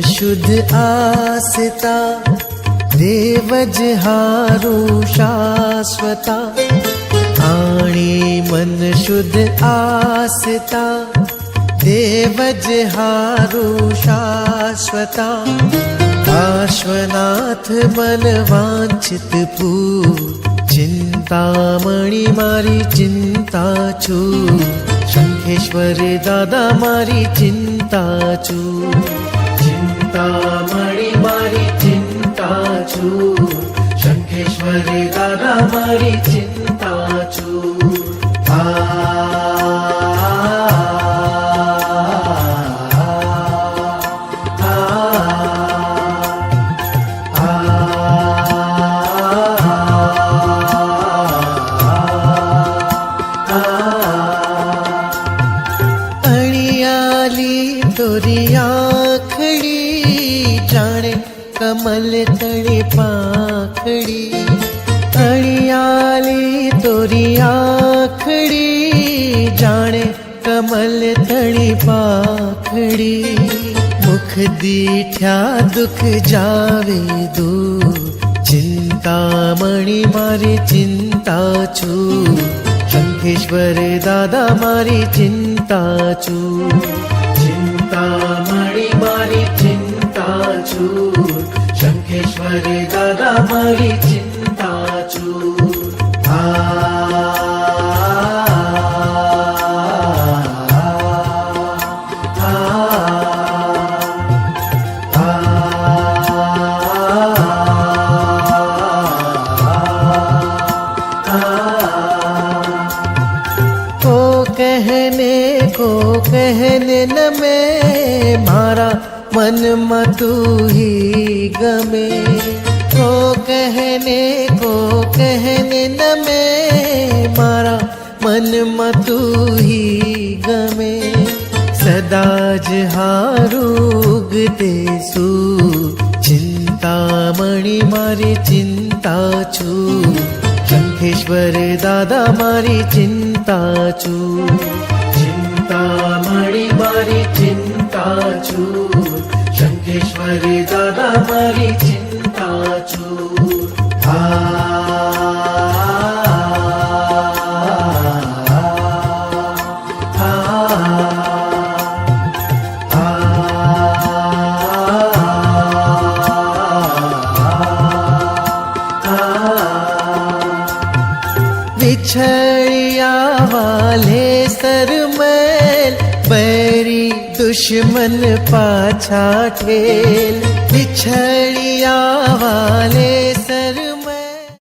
शुद्ध आसता देवज हारू शाश्वता। आणि मन शुद्ध आसता देवज हारू शाश्वता। पार्श्वनाथ मन वांछित पू, चिंतामणी मारी चिंता छू शंखेश्वर दादा मारी चिंता छू चिंतामणी मारी चिंता छू शंखेश्वर दादा मारी चिंता छू आ। अणियाली तोरी आखडी जाणे कमल तळी पाखडी अणियाली तोरी आखडी जाणे कमल तळी पाखडी। मुख दीठ्या दुख जावे दूर चिंतामणी मारी चिंता छू शंखेश्वर दादा मारी चिंता छू चिंतामणी मारी चिंता छू मारी चिंता को कहने को कहने न मैं मारा मन मतू ही गमे। कहने को कहने न मैं मारा, मन मतू ही गमे। सदा जहारूगते सू, चिंतामणि मारी चिंता छू शंखेश्वर दादा मारी चिंता छू चिंतामणि मारी चिंता छू शंखेश्वर दादा मारी चिंता छू बिछड़िया वाले सरमैल बैरी दुश्मन पाछा खेल बिछड़िया वाले सर